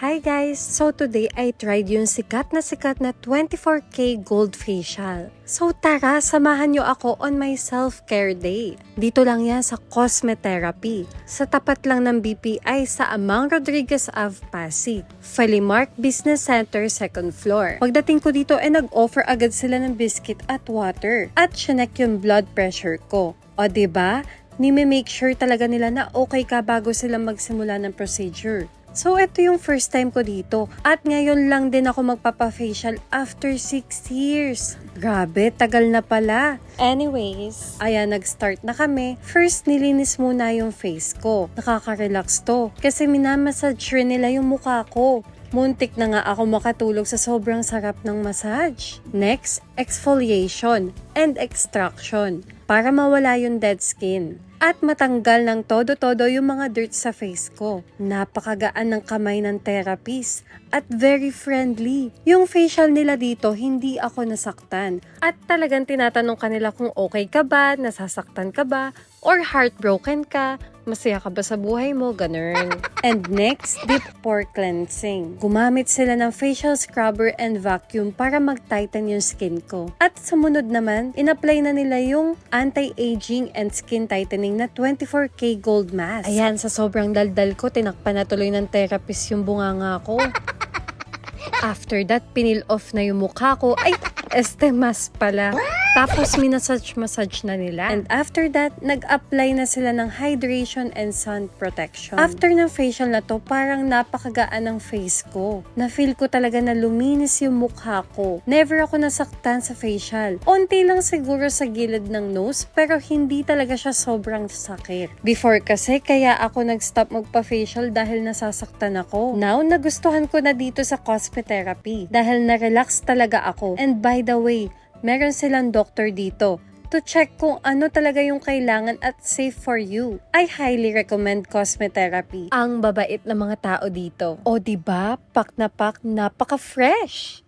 Hi guys! So today I tried yung sikat na sikat na 24K gold facial. So tara, samahan nyo ako on my self-care day. Dito lang yan sa Cosmetherapy. Sa tapat lang ng BPI sa Amang Rodriguez Ave, Pasig. Falimark Business Center, second floor. Pagdating ko dito ay nag-offer agad sila ng biscuit at water. At chinek yung blood pressure ko. O ba? Nime-make sure talaga nila na okay ka bago sila magsimula ng procedure. So, ito yung first time ko dito. At ngayon lang din ako magpapa-facial after 6 years. Grabe, tagal na pala. Anyways, ayan, nag-start na kami. First, nilinis muna yung face ko. Nakaka-relax to. Kasi minamassage rin nila yung mukha ko. Muntik na nga ako makatulog sa sobrang sarap ng massage. Next, exfoliation and extraction para mawala yung dead skin. At matanggal ng todo-todo yung mga dirt sa face ko. Napakagaan ng kamay ng therapist at very friendly. Yung facial nila dito, hindi ako nasaktan. At talagang tinatanong kanila kung okay ka ba, nasasaktan ka ba, or heartbroken ka, masaya ka ba sa buhay mo, ganun. And next, deep pore cleansing. Gumamit sila ng facial scrubber and vacuum para mag-tighten yung skin ko. At sumunod naman, in-apply na nila yung anti-aging and skin tightening na 24K gold mask. Ayan, sa sobrang daldal ko, tinakpan na tuloy ng therapist yung bunganga ko. After that, pinil off na yung mukha ko. Ay, este mask pala. Tapos minasage-massage na nila. And after that, nag-apply na sila ng hydration and sun protection. After ng facial na to, parang napakagaan ng face ko. Na-feel ko talaga na luminis yung mukha ko. Never ako nasaktan sa facial. Unti lang siguro sa gilid ng nose, pero hindi talaga siya sobrang sakit. Before kasi, kaya ako nag-stop magpa-facial dahil nasasaktan ako. Now, nagustuhan ko na dito sa Cosmetherapy dahil na-relax talaga ako. And by the way, meron silang doctor dito to check kung ano talaga yung kailangan at safe for you. I highly recommend Cosmetherapy. Ang babait na mga tao dito. O di ba? Pak na pak, napaka-fresh.